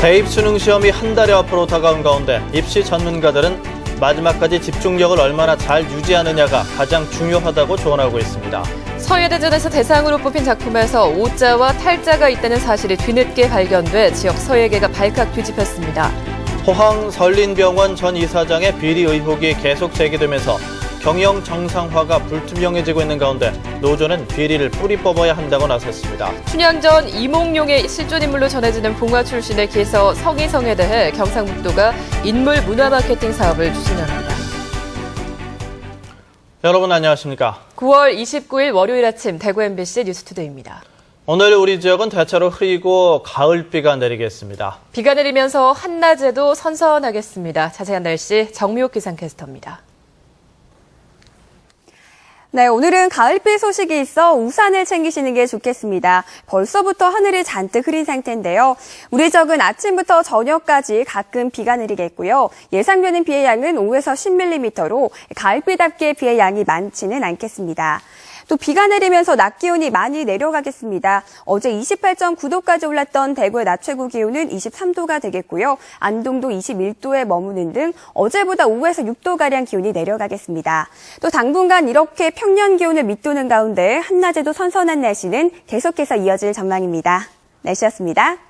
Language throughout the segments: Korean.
대입 수능 시험이 한 달여 앞으로 다가온 가운데 입시 전문가들은 마지막까지 집중력을 얼마나 잘 유지하느냐가 가장 중요하다고 조언하고 있습니다. 서예대전에서 대상으로 뽑힌 작품에서 오자와 탈자가 있다는 사실이 뒤늦게 발견돼 지역 서예계가 발칵 뒤집혔습니다. 포항 설린병원 전 이사장의 비리 의혹이 계속 제기되면서 경영 정상화가 불투명해지고 있는 가운데 노조는 비리를 뿌리 뽑아야 한다고 나섰습니다. 춘향전 이몽룡의 실존 인물로 전해지는 봉화 출신의 기서 성희성에 대해 경상북도가 인물 문화 마케팅 사업을 추진합니다. 여러분 안녕하십니까? 9월 29일 월요일 아침 대구 MBC 뉴스투데이입니다. 오늘 우리 지역은 대체로 흐리고 가을비가 내리겠습니다. 비가 내리면서 한낮에도 선선하겠습니다. 자세한 날씨 정미옥 기상캐스터입니다. 네, 오늘은 가을비 소식이 있어 우산을 챙기시는 게 좋겠습니다. 벌써부터 하늘이 잔뜩 흐린 상태인데요. 우리 적은 아침부터 저녁까지 가끔 비가 내리겠고요. 예상되는 비의 양은 5에서 10mm로 가을비답게 비의 양이 많지는 않겠습니다. 또 비가 내리면서 낮 기온이 많이 내려가겠습니다. 어제 28.9도까지 올랐던 대구의 낮 최고 기온은 23도가 되겠고요. 안동도 21도에 머무는 등 어제보다 5에서 6도가량 기온이 내려가겠습니다. 또 당분간 이렇게 평년 기온을 밑도는 가운데 한낮에도 선선한 날씨는 계속해서 이어질 전망입니다. 날씨였습니다.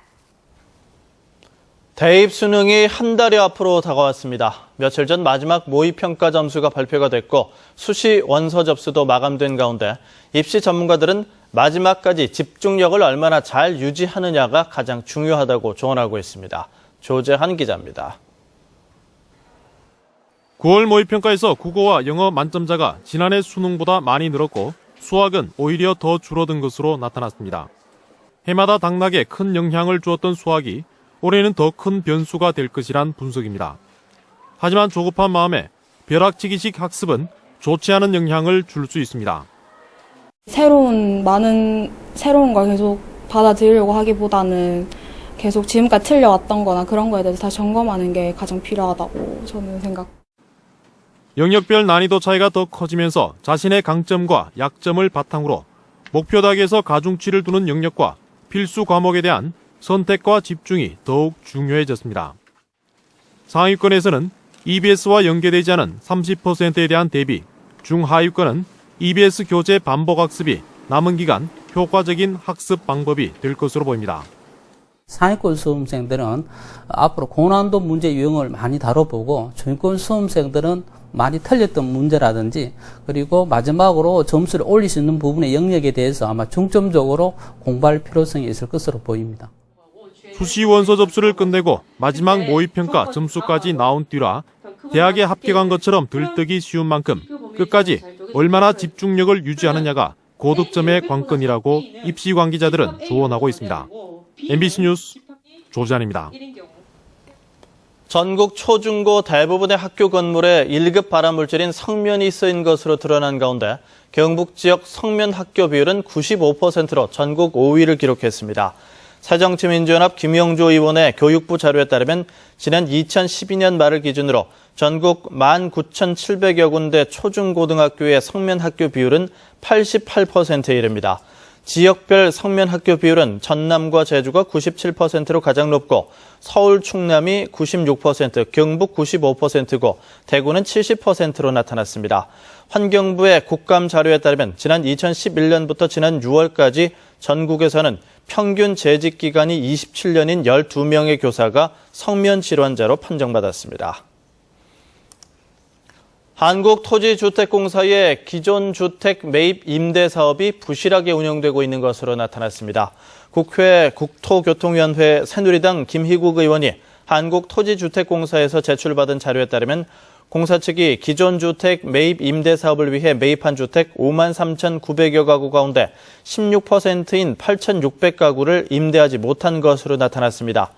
대입 수능이 한 달여 앞으로 다가왔습니다. 며칠 전 마지막 모의평가 점수가 발표가 됐고 수시 원서 접수도 마감된 가운데 입시 전문가들은 마지막까지 집중력을 얼마나 잘 유지하느냐가 가장 중요하다고 조언하고 있습니다. 조재한 기자입니다. 9월 모의평가에서 국어와 영어 만점자가 지난해 수능보다 많이 늘었고 수학은 오히려 더 줄어든 것으로 나타났습니다. 해마다 당락에 큰 영향을 주었던 수학이 올해는 더 큰 변수가 될 것이란 분석입니다. 하지만 조급한 마음에 벼락치기식 학습은 좋지 않은 영향을 줄 수 있습니다. 새로운 많은 새로운 걸 계속 받아들이려고 하기보다는 계속 지금까지 틀려왔던 거나 그런 거에 대해서 다시 점검하는 게 가장 필요하다고 저는 생각. 영역별 난이도 차이가 더 커지면서 자신의 강점과 약점을 바탕으로 목표 단계에서 가중치를 두는 영역과 필수 과목에 대한 선택과 집중이 더욱 중요해졌습니다. 상위권에서는 EBS와 연계되지 않은 30%에 대한 대비, 중하위권은 EBS 교재 반복 학습이 남은 기간 효과적인 학습 방법이 될 것으로 보입니다. 상위권 수험생들은 앞으로 고난도 문제 유형을 많이 다뤄보고 중위권 수험생들은 많이 틀렸던 문제라든지 그리고 마지막으로 점수를 올릴 수 있는 부분의 영역에 대해서 아마 중점적으로 공부할 필요성이 있을 것으로 보입니다. 수시 원서 접수를 끝내고 마지막 모의평가 점수까지 나온 뒤라 대학에 합격한 것처럼 들뜨기 쉬운 만큼 끝까지 얼마나 집중력을 유지하느냐가 고득점의 관건이라고 입시 관계자들은 조언하고 있습니다. MBC 뉴스 조지안입니다. 전국 초중고 대부분의 학교 건물에 1급 발암물질인 성면이 쓰인 것으로 드러난 가운데 경북 지역 성면 학교 비율은 95%로 전국 5위를 기록했습니다. 새정치민주연합 김영조 의원의 교육부 자료에 따르면 지난 2012년 말을 기준으로 전국 19,700여 군데 초중고등학교의 성면 학교 비율은 88%에 이릅니다. 지역별 성면 학교 비율은 전남과 제주가 97%로 가장 높고 서울, 충남이 96%, 경북 95%고 대구는 70%로 나타났습니다. 환경부의 국감 자료에 따르면 지난 2011년부터 지난 6월까지 전국에서는 평균 재직 기간이 27년인 12명의 교사가 성면 질환자로 판정받았습니다. 한국토지주택공사의 기존 주택 매입 임대 사업이 부실하게 운영되고 있는 것으로 나타났습니다. 국회 국토교통위원회 새누리당 김희국 의원이 한국토지주택공사에서 제출받은 자료에 따르면 공사 측이 기존 주택 매입 임대 사업을 위해 매입한 주택 5만 3,900여 가구 가운데 16%인 8,600가구를 임대하지 못한 것으로 나타났습니다.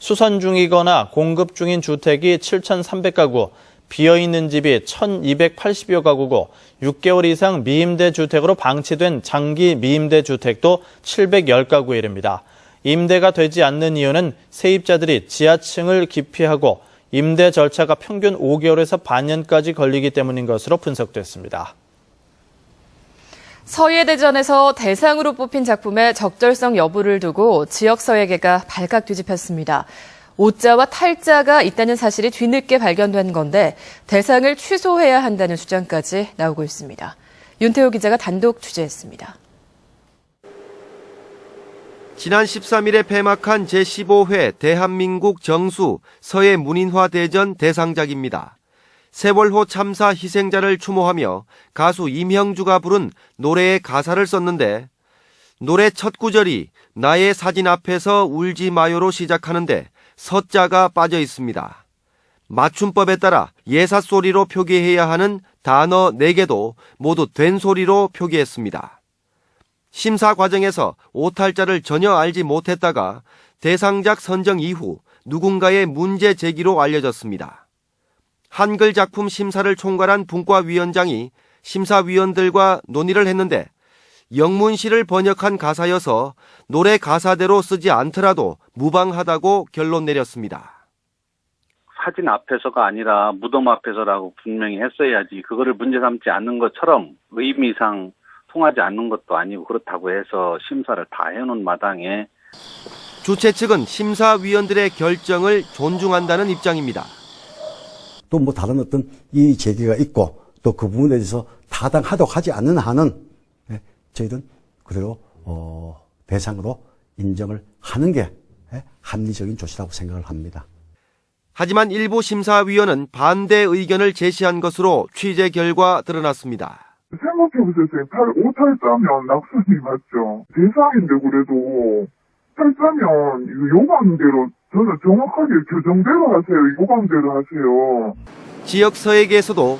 수선 중이거나 공급 중인 주택이 7,300가구, 비어있는 집이 1,280여 가구고 6개월 이상 미임대 주택으로 방치된 장기 미임대 주택도 710가구에 이릅니다. 임대가 되지 않는 이유는 세입자들이 지하층을 기피하고 임대 절차가 평균 5개월에서 반년까지 걸리기 때문인 것으로 분석됐습니다. 서예대전에서 대상으로 뽑힌 작품의 적절성 여부를 두고 지역 서예계가 발칵 뒤집혔습니다. 오자와 탈자가 있다는 사실이 뒤늦게 발견된 건데 대상을 취소해야 한다는 주장까지 나오고 있습니다. 윤태호 기자가 단독 취재했습니다. 지난 13일에 폐막한 제15회 대한민국 정수 서해 문인화 대전 대상작입니다. 세월호 참사 희생자를 추모하며 가수 임형주가 부른 노래의 가사를 썼는데 노래 첫 구절이 나의 사진 앞에서 울지 마요로 시작하는데 서자가 빠져 있습니다. 맞춤법에 따라 예사 소리로 표기해야 하는 단어 4개도 모두 된 소리로 표기했습니다. 심사 과정에서 오탈자를 전혀 알지 못했다가 대상작 선정 이후 누군가의 문제 제기로 알려졌습니다. 한글 작품 심사를 총괄한 분과위원장이 심사위원들과 논의를 했는데 영문시를 번역한 가사여서 노래 가사대로 쓰지 않더라도 무방하다고 결론 내렸습니다. 사진 앞에서가 아니라 무덤 앞에서라고 분명히 했어야지 그거를 문제 삼지 않는 것처럼 의미상 통하지 않는 것도 아니고 그렇다고 해서 심사를 다 해놓은 마당에 주최 측은 심사위원들의 결정을 존중한다는 입장입니다. 또 뭐 다른 어떤 이 제기가 있고 또 그 부분에 대해서 타당하다고 하지 않는 한은 예, 저희들은 그대로 어, 대상으로 인정을 하는 게 예, 합리적인 조치라고 생각을 합니다. 하지만 일부 심사위원은 반대 의견을 제시한 것으로 취재 결과 드러났습니다. 생각해보세요. 탈, 오탈자면 낙선이 맞죠. 대상인데 그래도 탈자면 이거 요강대로 저는 정확하게 규정대로 하세요. 요강대로 하세요. 지역 서해계에서도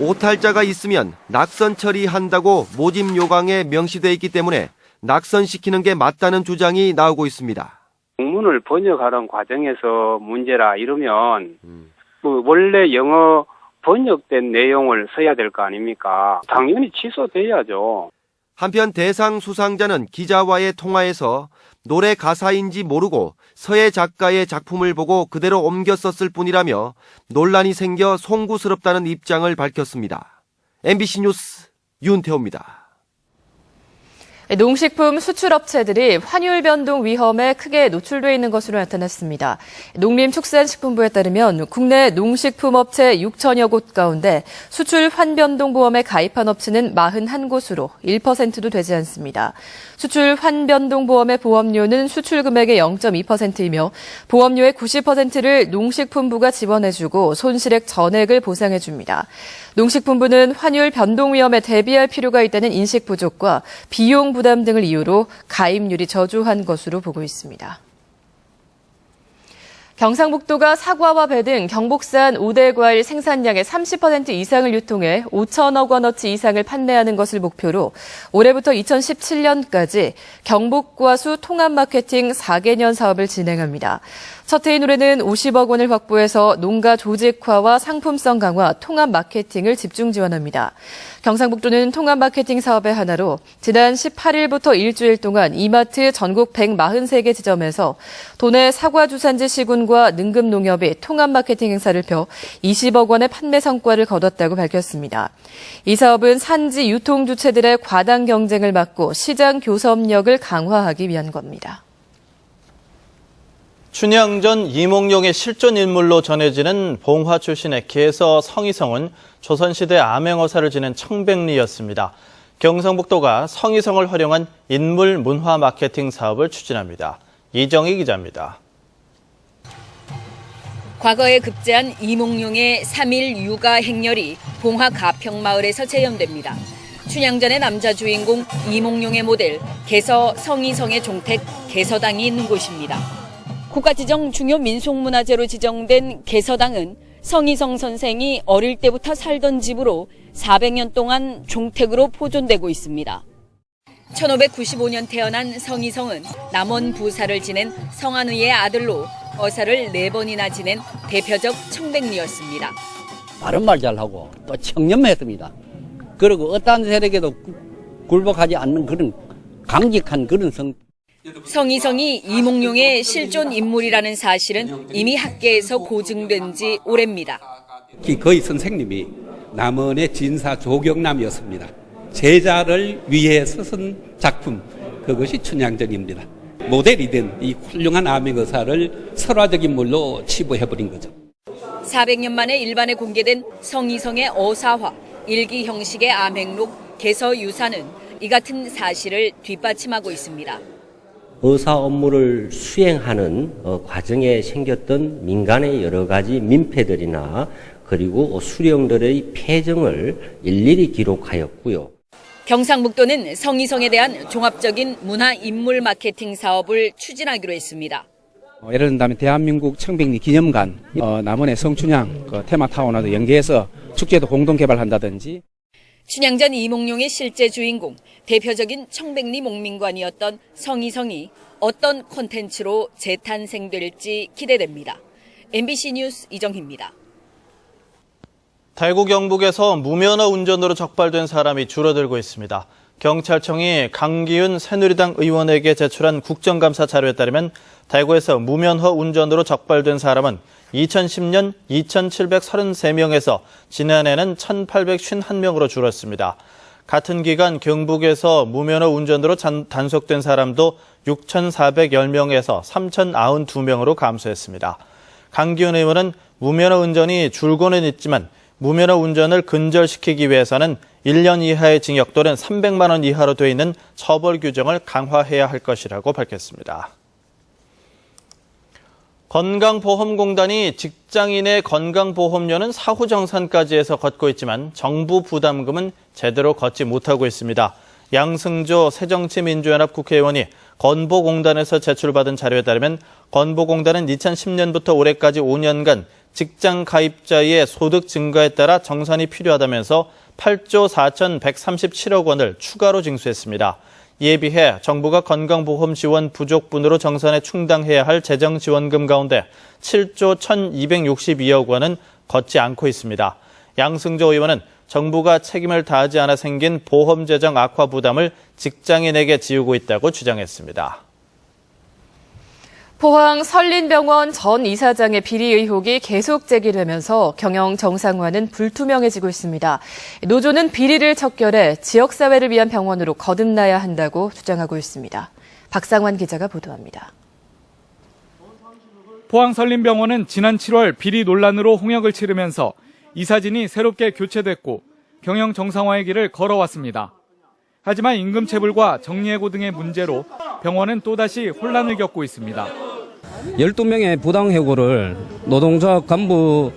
오탈자가 있으면 낙선 처리한다고 모집 요강에 명시돼 있기 때문에 낙선시키는 게 맞다는 주장이 나오고 있습니다. 공문을 번역하는 과정에서 문제라 이러면 그 원래 영어 번역된 내용을 써야 될 거 아닙니까? 당연히 취소돼야죠. 한편 대상 수상자는 기자와의 통화에서 노래 가사인지 모르고 서예 작가의 작품을 보고 그대로 옮겨 썼을 뿐이라며 논란이 생겨 송구스럽다는 입장을 밝혔습니다. MBC 뉴스 윤태호입니다. 농식품 수출업체들이 환율 변동 위험에 크게 노출돼 있는 것으로 나타났습니다. 농림축산식품부에 따르면 국내 농식품 업체 6천여 곳 가운데 수출 환변동 보험에 가입한 업체는 41곳으로 1%도 되지 않습니다. 수출 환변동 보험의 보험료는 수출 금액의 0.2%이며 보험료의 90%를 농식품부가 지원해주고 손실액 전액을 보상해줍니다. 농식품부는 환율 변동 위험에 대비할 필요가 있다는 인식 부족과 비용 부담 등을 이유로 가입률이 저조한 것으로 보고 있습니다. 경상북도가 사과와 배 등 경북산 5대 과일 생산량의 30% 이상을 유통해 5천억 원어치 이상을 판매하는 것을 목표로 올해부터 2017년까지 경북과수 통합 마케팅 4개년 사업을 진행합니다. 첫 해인 올해는 50억 원을 확보해서 농가 조직화와 상품성 강화, 통합 마케팅을 집중 지원합니다. 경상북도는 통합 마케팅 사업의 하나로 지난 18일부터 일주일 동안 이마트 전국 143개 지점에서 도내 사과 주산지 시군과 능금 농협이 통합 마케팅 행사를 펴 20억 원의 판매 성과를 거뒀다고 밝혔습니다. 이 사업은 산지 유통 주체들의 과당 경쟁을 막고 시장 교섭력을 강화하기 위한 겁니다. 춘향전 이몽룡의 실존 인물로 전해지는 봉화 출신의 개서 성희성은 조선시대 암행어사를 지낸 청백리였습니다. 경상북도가 성희성을 활용한 인물 문화 마케팅 사업을 추진합니다. 이정희 기자입니다. 과거에 급제한 이몽룡의 3일 육아 행렬이 봉화 가평마을에서 재현됩니다. 춘향전의 남자 주인공 이몽룡의 모델 개서 성희성의 종택 개서당이 있는 곳입니다. 국가 지정 중요 민속문화재로 지정된 개서당은 성희성 선생이 어릴 때부터 살던 집으로 400년 동안 종택으로 포존되고 있습니다. 1595년 태어난 성희성은 남원 부사를 지낸 성한의의 아들로 어사를 네 번이나 지낸 대표적 청백리였습니다. 바른 말 잘하고 또 청렴했습니다. 그리고 어떠한 세력에도 굴복하지 않는 그런 강직한 그런 성. 성희성이 이몽룡의 실존 인물이라는 사실은 이미 학계에서 고증된 지 오래입니다. 거의 선생님이 남원의 진사 조경남이었습니다. 제자를 위해 쓰은 작품 그것이 춘향전입니다. 모델이 된 이 훌륭한 암행 의사를 설화적 인 물로 치부해버린 거죠. 400년 만에 일반에 공개된 성이성의 어사화, 일기 형식의 암행록, 개서 유사는 이 같은 사실을 뒷받침하고 있습니다. 의사 업무를 수행하는 어, 과정에 생겼던 민간의 여러 가지 민폐들이나 그리고 수령들의 폐정을 일일이 기록하였고요. 경상북도는 성이성에 대한 종합적인 문화 인물 마케팅 사업을 추진하기로 했습니다. 어, 예를 든다면 대한민국 청백리 기념관, 어, 남원의 성춘향 그 테마타운하고 연계해서 축제도 공동 개발한다든지 춘향전 이몽룡의 실제 주인공, 대표적인 청백리 목민관이었던 성이성이 어떤 콘텐츠로 재탄생될지 기대됩니다. MBC 뉴스 이정희입니다. 대구 경북에서 무면허 운전으로 적발된 사람이 줄어들고 있습니다. 경찰청이 강기훈 새누리당 의원에게 제출한 국정감사 자료에 따르면 대구에서 무면허 운전으로 적발된 사람은 2010년 2,733명에서 지난해는 1,851명으로 줄었습니다. 같은 기간 경북에서 무면허 운전으로 잔- 단속된 사람도 6,410명에서 3,092명으로 감소했습니다. 강기훈 의원은 무면허 운전이 줄고는 있지만 무면허 운전을 근절시키기 위해서는 1년 이하의 징역 또는 300만 원 이하로 돼 있는 처벌 규정을 강화해야 할 것이라고 밝혔습니다. 건강보험공단이 직장인의 건강보험료는 사후정산까지 해서 걷고 있지만 정부 부담금은 제대로 걷지 못하고 있습니다. 양승조 새정치민주연합 국회의원이 건보공단에서 제출받은 자료에 따르면 건보공단은 2010년부터 올해까지 5년간 직장 가입자의 소득 증가에 따라 정산이 필요하다면서 8조 4,137억 원을 추가로 징수했습니다. 이에 비해 정부가 건강보험 지원 부족분으로 정산에 충당해야 할 재정 지원금 가운데 7조 1,262억 원은 걷지 않고 있습니다. 양승조 의원은 정부가 책임을 다하지 않아 생긴 보험 재정 악화 부담을 직장인에게 지우고 있다고 주장했습니다. 포항 설린병원 전 이사장의 비리 의혹이 계속 제기되면서 경영 정상화는 불투명해지고 있습니다. 노조는 비리를 척결해 지역사회를 위한 병원으로 거듭나야 한다고 주장하고 있습니다. 박상환 기자가 보도합니다. 포항 설림병원은 지난 7월 비리 논란으로 홍역을 치르면서 이사진이 새롭게 교체됐고 경영 정상화의 길을 걸어왔습니다. 하지만 임금 체불과 정리해고 등의 문제로 병원은 또다시 혼란을 겪고 있습니다. 12명의 부당 해고를 노동조합 간부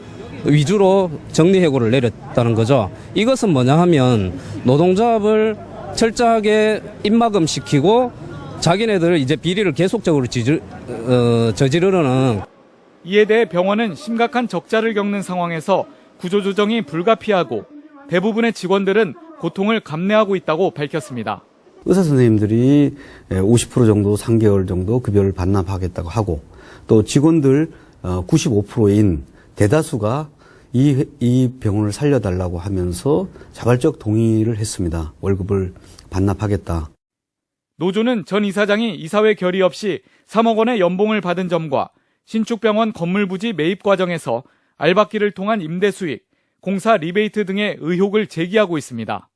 위주로 정리 해고를 내렸다는 거죠. 이것은 뭐냐 하면 노동조합을 철저하게 입막음 시키고 자기네들 이제 비리를 계속적으로 지질, 어, 저지르는 이에 대해 병원은 심각한 적자를 겪는 상황에서 구조조정이 불가피하고 대부분의 직원들은 고통을 감내하고 있다고 밝혔습니다. 의사 선생님들이 50% 정도 3개월 정도 급여를 반납하겠다고 하고 또 직원들 95%인 대다수가 이, 이 병원을 살려달라고 하면서 자발적 동의를 했습니다. 월급을 반납하겠다. 노조는 전 이사장이 이사회 결의 없이 3억 원의 연봉을 받은 점과 신축병원 건물 부지 매입 과정에서 알박기를 통한 임대 수익, 공사 리베이트 등의 의혹을 제기하고 있습니다.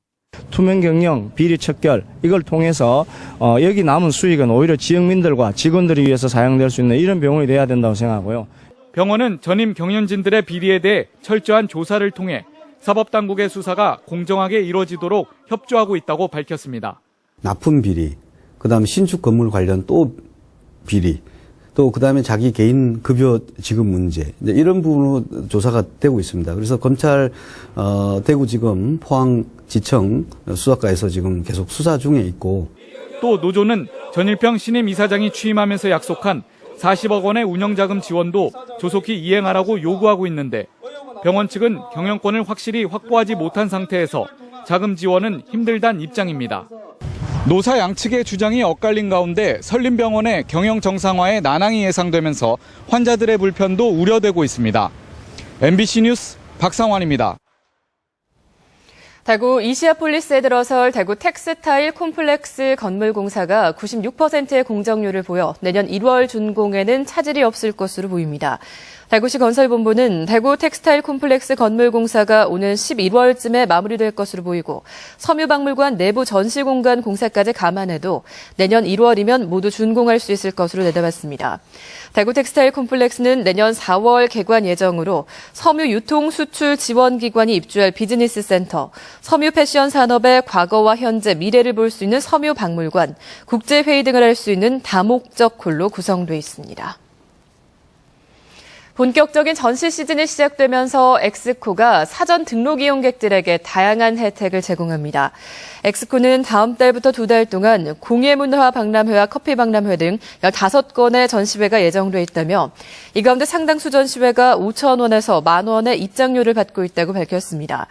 투명 경영, 비리 척결 이걸 통해서 어, 여기 남은 수익은 오히려 지역민들과 직원들을 위해서 사용될 수 있는 이런 병원이 돼야 된다고 생각하고요. 병원은 전임 경영진들의 비리에 대해 철저한 조사를 통해 사법당국의 수사가 공정하게 이루어지도록 협조하고 있다고 밝혔습니다. 납품 비리, 그 다음에 신축 건물 관련 또 비리, 또 그다음에 자기 개인 급여 지급 문제 이런 부분으로 조사가 되고 있습니다. 그래서 검찰 어, 대구지검 포항지청 수사과에서 지금 계속 수사 중에 있고 또 노조는 전일평 신임 이사장이 취임하면서 약속한 40억 원의 운영자금 지원도 조속히 이행하라고 요구하고 있는데 병원 측은 경영권을 확실히 확보하지 못한 상태에서 자금 지원은 힘들단 입장입니다. 노사 양측의 주장이 엇갈린 가운데 설림병원의 경영 정상화에 난항이 예상되면서 환자들의 불편도 우려되고 있습니다. MBC 뉴스 박상환입니다. 대구 이시아폴리스에 들어설 대구 텍스타일 콤플렉스 건물공사가 96%의 공정률을 보여 내년 1월 준공에는 차질이 없을 것으로 보입니다. 대구시 건설본부는 대구 텍스타일 콤플렉스 건물공사가 오는 11월쯤에 마무리될 것으로 보이고 섬유박물관 내부 전시 공간 공사까지 감안해도 내년 1월이면 모두 준공할 수 있을 것으로 내다봤습니다. 대구 텍스타일 콤플렉스는 내년 4월 개관 예정으로 섬유 유통 수출 지원 기관이 입주할 비즈니스 센터, 섬유 패션 산업의 과거와 현재 미래를 볼 수 있는 섬유 박물관, 국제 회의 등을 할 수 있는 다목적 홀로 구성돼 있습니다. 본격적인 전시 시즌이 시작되면서 엑스코가 사전 등록 이용객들에게 다양한 혜택을 제공합니다. 엑스코는 다음 달부터 두 달 동안 공예문화 박람회와 커피 박람회 등 15건의 전시회가 예정돼 있다며 이 가운데 상당수 전시회가 5천 원에서 만 원의 입장료를 받고 있다고 밝혔습니다.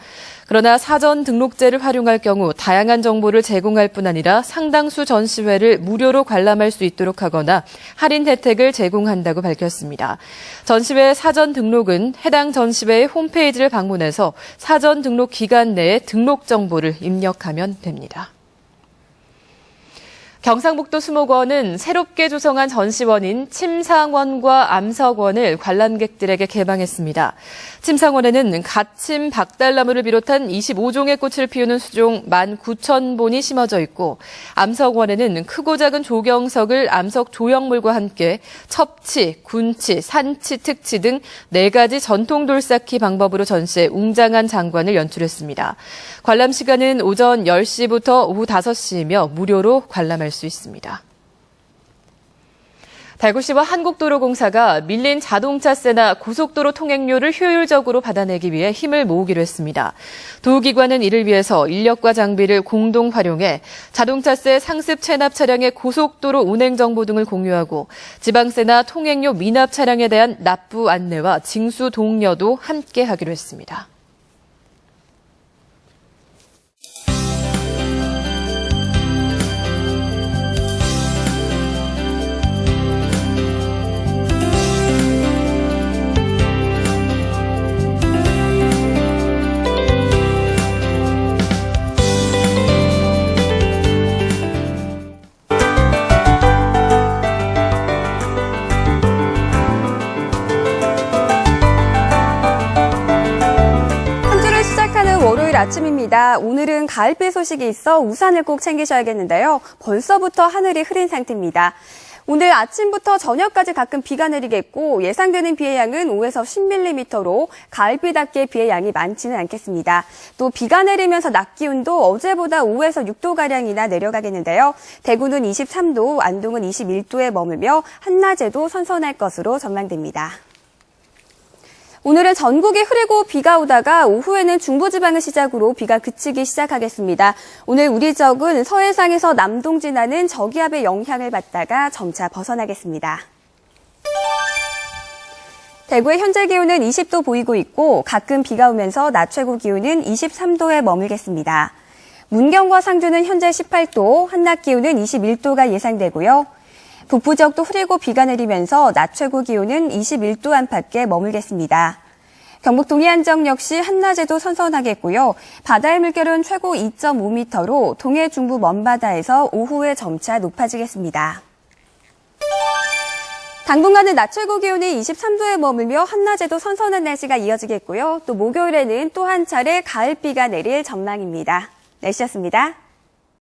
그러나 사전 등록제를 활용할 경우 다양한 정보를 제공할 뿐 아니라 상당수 전시회를 무료로 관람할 수 있도록 하거나 할인 혜택을 제공한다고 밝혔습니다. 전시회 사전 등록은 해당 전시회의 홈페이지를 방문해서 사전 등록 기간 내에 등록 정보를 입력하면 됩니다. 경상북도 수목원은 새롭게 조성한 전시원인 침상원과 암석원을 관람객들에게 개방했습니다. 침상원에는 갓침 박달나무를 비롯한 25종의 꽃을 피우는 수종 19,000본이 심어져 있고 암석원에는 크고 작은 조경석을 암석 조형물과 함께 첩치, 군치, 산치, 특치 등네 가지 전통 돌쌓기 방법으로 전시해 웅장한 장관을 연출했습니다. 관람 시간은 오전 10시부터 오후 5시이며 무료로 관람할 수 있습니다. 대구시와 한국도로공사가 밀린 자동차세나 고속도로 통행료를 효율적으로 받아내기 위해 힘을 모으기로 했습니다. 두 기관은 이를 위해서 인력과 장비를 공동 활용해 자동차세 상습 체납 차량의 고속도로 운행 정보 등을 공유하고 지방세나 통행료 미납 차량에 대한 납부 안내와 징수 독려도 함께 하기로 했습니다. 아침입니다. 오늘은 가을비 소식이 있어 우산을 꼭 챙기셔야겠는데요. 벌써부터 하늘이 흐린 상태입니다. 오늘 아침부터 저녁까지 가끔 비가 내리겠고 예상되는 비의 양은 5에서 10mm로 가을비답게 비의 양이 많지는 않겠습니다. 또 비가 내리면서 낮 기온도 어제보다 5에서 6도가량이나 내려가겠는데요. 대구는 23도, 안동은 21도에 머물며 한낮에도 선선할 것으로 전망됩니다. 오늘은 전국이 흐리고 비가 오다가 오후에는 중부지방을 시작으로 비가 그치기 시작하겠습니다. 오늘 우리 적은 서해상에서 남동 지나는 저기압의 영향을 받다가 점차 벗어나겠습니다. 대구의 현재 기온은 20도 보이고 있고 가끔 비가 오면서 낮 최고 기온은 23도에 머물겠습니다. 문경과 상주는 현재 18도, 한낮 기온은 21도가 예상되고요. 북부 지역도 흐리고 비가 내리면서 낮 최고 기온은 21도 안팎에 머물겠습니다. 경북 동해안정 역시 한낮에도 선선하겠고요. 바다의 물결은 최고 2.5m로 동해 중부 먼바다에서 오후에 점차 높아지겠습니다. 당분간은 낮 최고 기온이 23도에 머물며 한낮에도 선선한 날씨가 이어지겠고요. 또 목요일에는 또 한 차례 가을비가 내릴 전망입니다. 날씨였습니다.